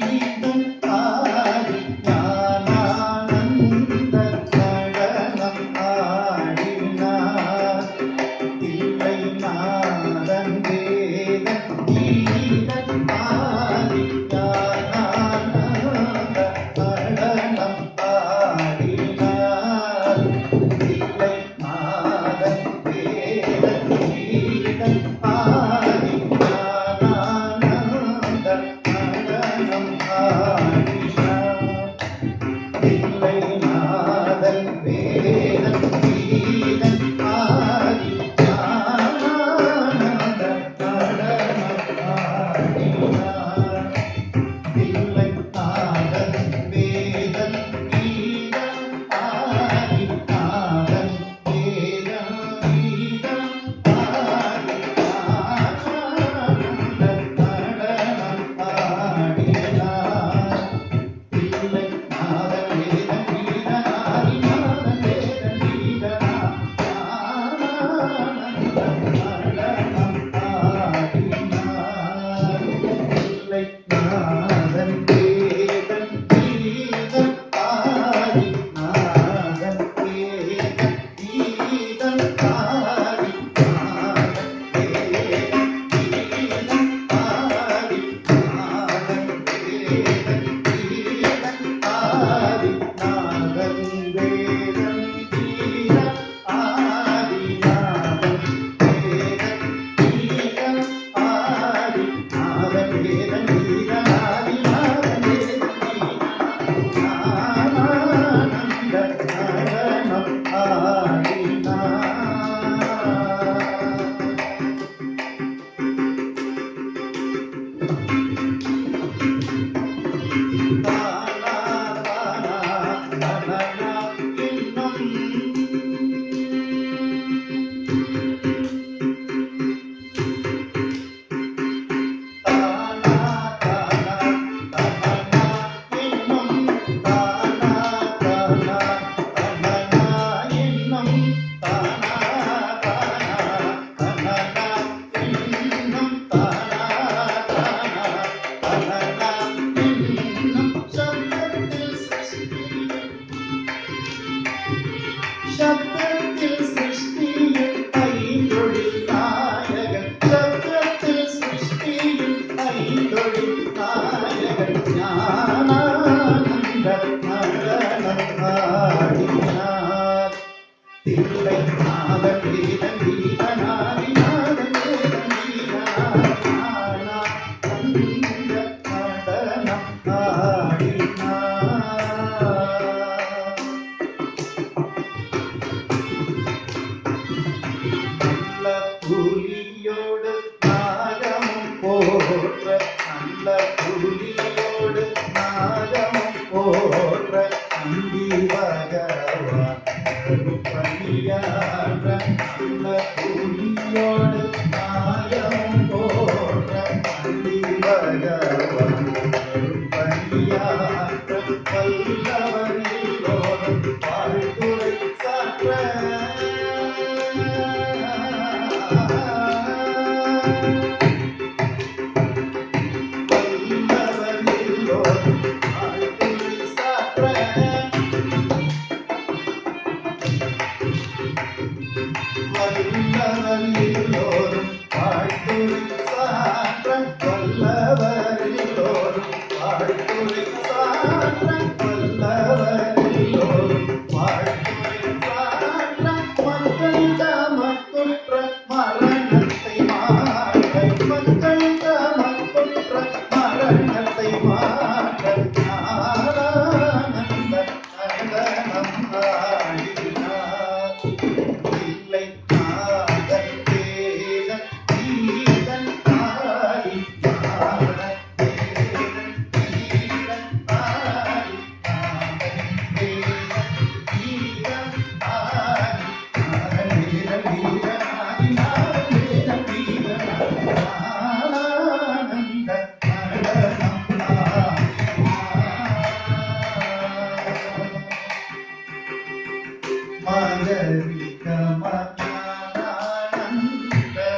Thank you. ശബ്ദത്തിൽ സൃഷ്ടിയിൽ ഐതൊടി നായകൻ. ശബ്ദത്തിൽ സൃഷ്ടിയിൽ போற்ற நல்ல குடியோடு நாதமும் போற்ற அந்தி பகவான் பணியாற்ற நல்ல குடி மக்கள் தமக்குற்ற